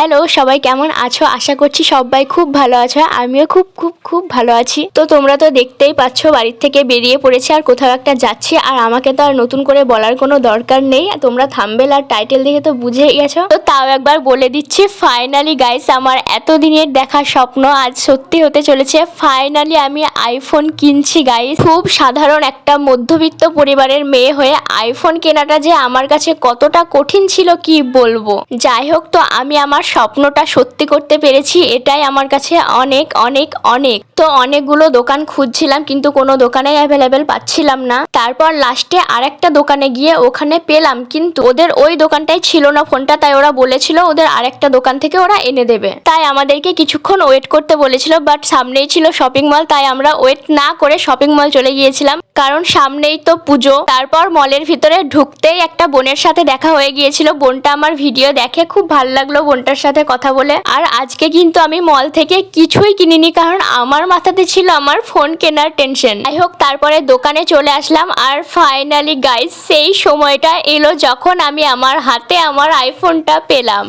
Hello সবাই কেমন আছো? আশা করছি সবাই খুব ভালো আছো আমিও খুব খুব খুব ভালো আছি। তো তোমরা তো দেখতেই পাচ্ছ, বাড়ির থেকে বেরিয়ে পড়েছে আর কোথাও একটা যাচ্ছি আর আমাকে তো আর নতুন করে বলার কোনো দরকার নেই। তোমরা থাম্বেল আর টাইটেল দেখে তো বুঝে গেছো। তো তাও একবার বলে দিচ্ছি ফাইনালি গাইস আমার এতদিনের দেখা স্বপ্ন আজ সত্যি হতে চলেছে। ফাইনালি আমি আইফোন কিনছি গাইস খুব সাধারণ একটা মধ্যবিত্ত পরিবারের মেয়ে হয়ে আইফোন কেনাটা যে আমার কাছে কতটা কঠিন ছিল কি বলব? যাই হোক, তো আমি আমার স্বপ্নটা সত্যি করতে পেরেছি, এটাই আমার কাছে অনেক অনেক অনেক। তো অনেকগুলো দোকান খুঁজছিলাম, কিন্তু কোনো দোকানে অ্যাভেলেবেল পাচ্ছিলাম না। তারপর লাস্টে আরেকটা দোকানে গিয়ে ওখানে পেলাম, কিন্তু ওদের ওই দোকানটাই ছিল না ফোনটা, তাই ওরা বলেছিল ওদের আরেকটা দোকান থেকে ওরা এনে দেবে। তাই আমাদেরকে কিছুক্ষণ ওয়েট করতে বলেছিল বাট সামনেই ছিল শপিং মল তাই আমরা ওয়েট না করে শপিং মল চলে গিয়েছিলাম। কারণ সামনেই তো পুজো। তারপর মলের ভিতরে ঢুকতেই একটা বোনের সাথে দেখা হয়ে গিয়েছিল। বোনটা আমার ভিডিও দেখে খুব ভালো লাগল বোনটার সাথে কথা বলে। আর আজকে কিন্তু আমি মল থেকে কিছুই কিনিনি, কারণ আমার মাথাতে ছিল আমার ফোন কেনার টেনশন। যাই হোক, তারপরে দোকানে চলে আসলাম। আর ফাইনালি গাইজ সেই সময়টা এলো যখন আমি আমার হাতে আমার আইফোনটা পেলাম।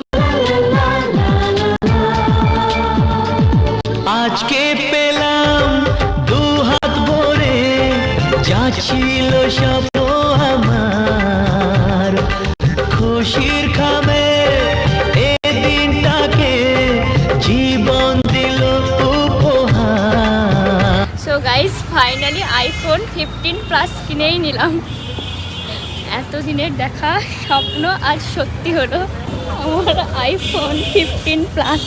আজকে পেলাম ছিল স্বপ্ন আমার। খুশির খামে এ দিনটাকে জীবন দিল so guys finally iPhone fifteen plus কিনেই নিলাম। এতদিনের দেখা, স্বপ্ন আজ সত্যি হলো আমার আইফোন ফিফটিন প্লাস